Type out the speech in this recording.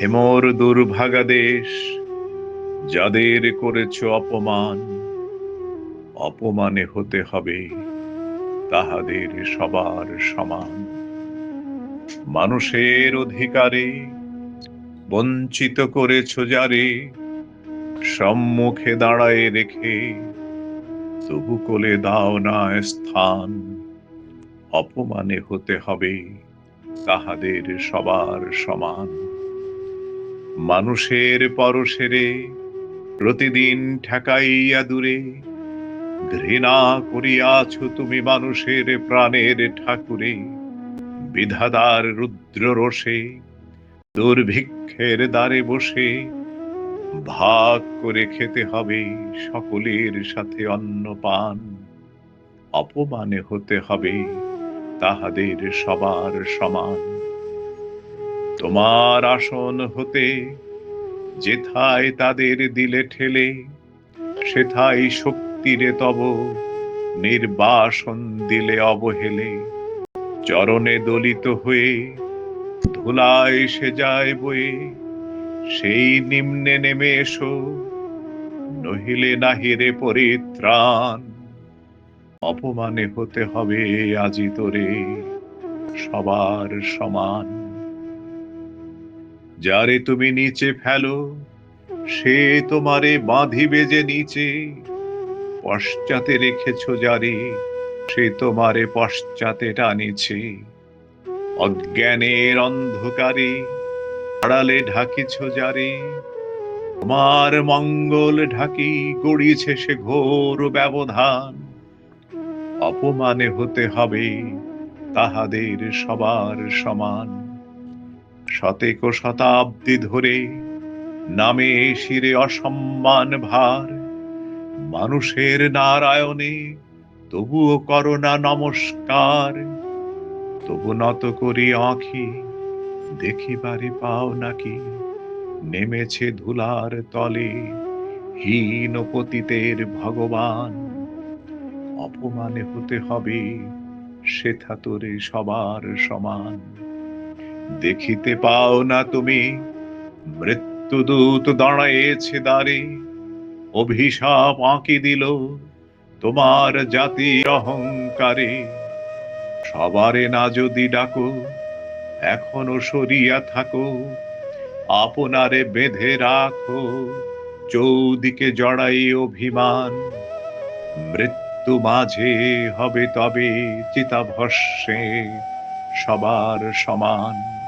হেমর দুর্ভাগা দেশ, যাদের করেছ অপমান, অপমানে হতে হবে তাহাদের সবার সমান। মানুষের অধিকারে বঞ্চিত করেছ যারে, সম্মুখে দাঁড়ায় রেখে তবু কোলে দাও না স্থান। অপমানে হতে হবে তাহাদের সবার সমান। মানুষের পরশেরে, প্রতিদিন ঠেকাইয়া দূরে, ঘৃণা করিয়াছ তুমি মানুষের প্রাণের ঠাকুরে, বিধাতার রুদ্র রোষে দুর্ভিক্ষের দ্বারে বসে, ভাগ করে খেতে হবে সকলের সাথে অন্ন পান অপমানে হতে হবে তাহাদের সবার সমান। তোমার আসন হতে যেথায় তাদের দিলে ঠেলে, সেথায় শক্তিরে তব নির্বাসন দিলে অবহেলে। চরণে দলিত হয়ে ধুলায় সে যায় বয়ে, সেই নিম্নে নেমে এসো, নহিলে নাহিরে পরিত্রাণ। অপমানে হতে হবে আজি তোরে, সবার সমান। যারে তুমি নিচে ফেলো, সে তোমারে বাঁধিবে যে নিচে। পশ্চাতে রেখেছ যারে, সে তোমারে পশ্চাতে টানিছে। অজ্ঞানের অন্ধকারে আড়ালে ঢাকিছ যারে, তোমার মঙ্গল ঢাকি গড়িয়েছে সে ঘোর ব্যবধান। অপমানে হতে হবে তাহাদের সবার সমান। শতেক শতাব্দী ধরে নামে শিরে অসম্মান ভার। মানুষের নারায়ণে তবুও করোনা নমস্কার। তবু নত করি আঁখি, দেখিবারে পাও নাকি। নেমেছে ধুলার তলে হীন পতিতের ভগবান। অপমানে হতে হবে, সেথা তোরে সবার সমান। দেখিতে পাও না তুমি। মৃত্যুদূত দাঁড়ায়েছে দ্বারে। অভিশাপ আঁকি দিল তোমার জাতি অহংকারে। সবারে না যদি ডাকো, এখনও সরিয়া থাকো। আপনারে বেঁধে রাখো, চৌদিকে জড়াই অভিমান। মৃত্যু মাঝে হবে তবে চিতাভস্যে সবার সমান।